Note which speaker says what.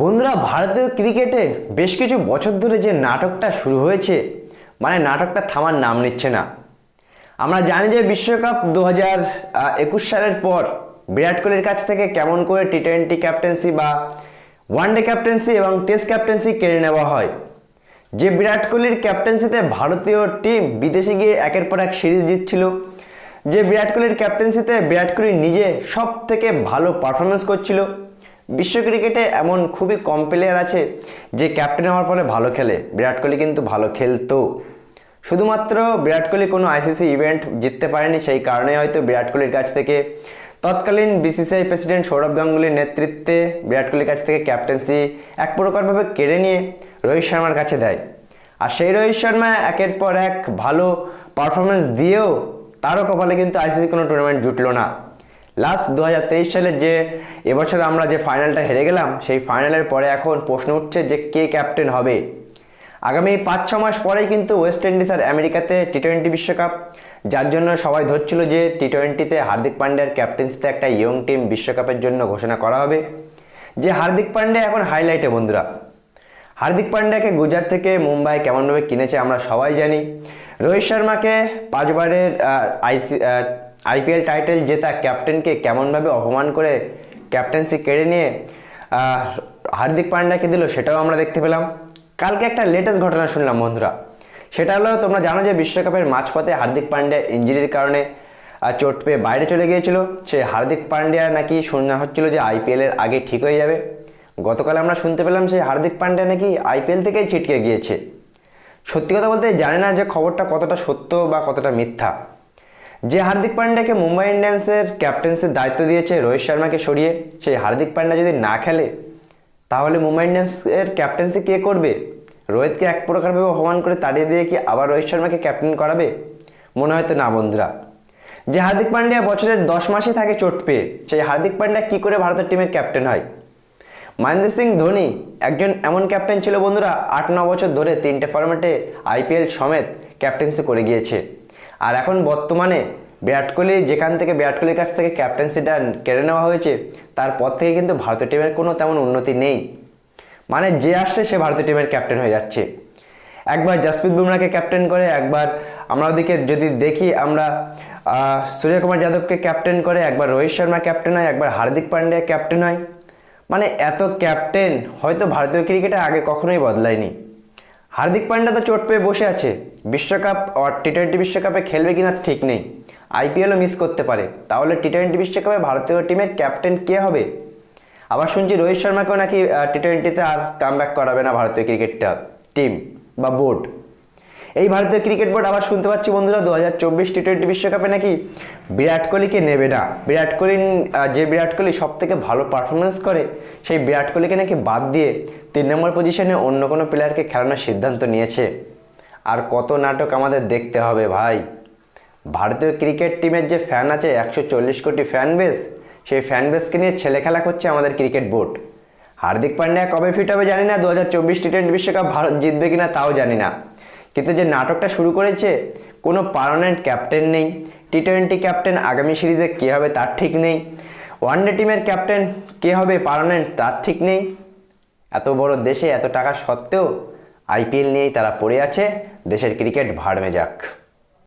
Speaker 1: বন্ধুরা, ভারতীয় ক্রিকেটে বেশ কিছু বছর ধরে যে নাটকটা শুরু হয়েছে মানে নাটকটা থামার নাম নিচ্ছে না। আমরা জানি যে বিশ্বকাপ দু হাজার একুশ সালের পর বিরাট কোহলির কাছ থেকে কেমন করে টি টোয়েন্টি ক্যাপ্টেন্সি বা ওয়ানডে ক্যাপ্টেন্সি এবং টেস্ট ক্যাপ্টেন্সি কেড়ে নেওয়া হয়। যে বিরাট কোহলির ক্যাপ্টেন্সিতে ভারতীয় টিম বিদেশে গিয়ে একের পর এক সিরিজ জিতছিল, যে বিরাট কোহলির ক্যাপ্টেন্সিতে বিরাট কোহলি নিজে সব থেকে ভালো পারফরমেন্স করছিল বিশ্ব ক্রিকেটে এমন খুবই কম প্লেয়ার আছে যে ক্যাপ্টেন হওয়ার পরে ভালো খেলে। বিরাট কোহলি কিন্তু ভালো খেলতো শুধুমাত্র বিরাট কোহলি কোনো আইসিসি ইভেন্ট জিততে পারেনি, সেই কারণে হয়তো বিরাট কোহলির কাছ থেকে তৎকালীন বিসিসিআই প্রেসিডেন্ট সৌরভ গাঙ্গুলির নেতৃত্বে বিরাট কোহলির কাছ থেকে ক্যাপ্টেন্সি এক প্রকারভাবে কেড়ে নিয়ে রোহিত শর্মার কাছে দেয়। আর সেই রোহিত শর্মা একের পর এক ভালো পারফরমেন্স দিয়েও তারও কপালে কিন্তু আইসিসি কোনো টুর্নামেন্ট জুটলো না। লাস্ট দু হাজার তেইশ সালের যে এবছর আমরা যে ফাইনালটা হেরে গেলাম, সেই ফাইনালের পরে এখন প্রশ্ন উঠছে যে কে ক্যাপ্টেন হবে। আগামী পাঁচ ছ মাস পরেই কিন্তু ওয়েস্ট ইন্ডিজ আর আমেরিকাতে টি টোয়েন্টি বিশ্বকাপ, যার জন্য সবাই ধরছিল যে টি টোয়েন্টিতে হার্দিক পান্ডিয়ার ক্যাপ্টেন্সিতে একটা ইয়ং টিম বিশ্বকাপের জন্য ঘোষণা করা হবে। যে হার্দিক পান্ডিয়া এখন হাইলাইটে বন্ধুরা। হার্দিক পান্ডিয়াকে গুজরাট থেকে মুম্বাই কেমনভাবে কিনেছে আমরা সবাই জানি। রোহিত শর্মাকে পাঁচবারের আইসি আইপিএল টাইটেল জেতা ক্যাপ্টেনকে কেমনভাবে অপমান করে ক্যাপ্টেন্সি কেড়ে নিয়ে হার্দিক পান্ডিয়াকে দিল সেটাও আমরা দেখতে পেলাম। কালকে একটা লেটেস্ট ঘটনা শুনলাম বন্ধুরা। সেটা হলো, তোমরা জানো যে বিশ্বকাপের মাঝপথে হার্দিক পান্ডিয়া ইঞ্জুরির কারণে চোট পেয়ে বাইরে চলে গিয়েছিল। সে হার্দিক পান্ডিয়া নাকি শোনা হচ্ছিল যে আইপিএলের আগে ঠিক হয়ে যাবে। গতকাল আমরা শুনতে পেলাম সেই হার্দিক পান্ডিয়া নাকি আইপিএল থেকেই ছিটকে গিয়েছে। সত্যি কথা বলতে জানি না যে খবরটা কতটা সত্য বা কতটা মিথ্যা। যে হার্দিক পান্ডিয়াকে মুম্বাই ইন্ডিয়ান্সের ক্যাপ্টেন্সির দায়িত্ব দিয়েছে রোহিত শর্মাকে সরিয়ে, সেই হার্দিক পান্ডিয়া যদি না খেলে, তাহলে মুম্বাই ইন্ডিয়ান্সের ক্যাপ্টেন্সি কে করবে? রোহিতকে এক প্রকারভাবে অপমান করে তাড়িয়ে দিয়ে কি আবার রোহিত শর্মাকে ক্যাপ্টেন করাবে? মনে হয়তো না, বন্ধুরা। যে হার্দিক পান্ডিয়া বছরের দশ মাসই থাকে চোট পেয়ে, সেই হার্দিক পান্ডিয়া কি করে ভারতের টিমের ক্যাপ্টেন হয়? মহেন্দ্র সিং ধোনি একজন এমন ক্যাপ্টেন ছিল বন্ধুরা, আট, ন বছর ধরে তিনটে ফরম্যাটে আইপিএল সমেত ক্যাপ্টেন্সি করে গিয়েছে। আর এখন বর্তমানে বিরাট কোহলি যেখান থেকে, বিরাট কোহলির কাছ থেকে ক্যাপ্টেন্সিটা কেড়ে নেওয়া হয়েছে তারপর থেকে কিন্তু ভারতীয় টিমের কোনো তেমন উন্নতি নেই। মানে যে আসছে, সে ভারতীয় টিমের ক্যাপ্টেন হয়ে যাচ্ছে। একবার জসপ্রীত বুমরাকে ক্যাপ্টেন করে, একবার আমরা ওদিকে যদি দেখি, আমরা সূর্যকুমার যাদবকে ক্যাপ্টেন করে, একবার রোহিত শর্মা ক্যাপ্টেন হয়, একবার হার্দিক পান্ডিয়া ক্যাপ্টেন হয়। মানে এত ক্যাপ্টেন হয়তো ভারতীয় ক্রিকেটে আগে কখনোই বদলায়নি। হার্দিক পান্ডা তো চোট পেয়ে বসে আছে। বিশ্বকাপ টি টোয়েন্টি বিশ্বকাপে খেলবে কিনা ঠিক নেই। আইপিএলও মিস করতে পারে। তাহলে টি টোয়েন্টি বিশ্বকাপে ভারতীয় টিমের ক্যাপ্টেন কে হবে? আবার শুনছি রোহিত শর্মাকেও নাকি টি টোয়েন্টিতে আর কাম করাবে না ভারতীয় ক্রিকেটটা টিম বা বোর্ড এই ভারতীয় ক্রিকেট বোর্ড আবার শুনতে পাচ্ছি বন্ধুরা দু হাজার চব্বিশ টি টোয়েন্টি বিশ্বকাপে নাকি বিরাট কোহলিকে নেবে না। বিরাট কোহলি যে বিরাট কোহলি সব থেকে ভালো পারফরমেন্স করে, সেই বিরাট কোহলিকে নাকি বাদ দিয়ে তিন নম্বর পজিশনে অন্য কোনো প্লেয়ারকে খেলানোর সিদ্ধান্ত নিয়েছে। আর কত নাটক আমাদের দেখতে হবে ভাই। ভারতীয় ক্রিকেট টিমের যে ফ্যান আছে, একশো চল্লিশ কোটি ফ্যান বেস সেই ফ্যান বেসকে নিয়ে ছেলে খেলা করছে আমাদের ক্রিকেট বোর্ড হার্দিক পান্ডিয়া কবে ফিট হবে জানি না দু হাজার চব্বিশ টি টোয়েন্টি বিশ্বকাপ ভারত জিতবে কিনা তাও জানি না। কিন্তু যে নাটকটা শুরু করেছে, কোনো পারমানেন্ট ক্যাপ্টেন নেই। টি টোয়েন্টি ক্যাপ্টেন আগামী সিরিজে কে হবে তার ঠিক নেই। ওয়ানডে টিমের ক্যাপ্টেন কে হবে পারমানেন্ট তার ঠিক নেই। এত বড় দেশে এত টাকা সত্ত্বেও আইপিএল নিয়েই তারা পড়ে আছে। দেশের ক্রিকেট ভাড়মে যাক।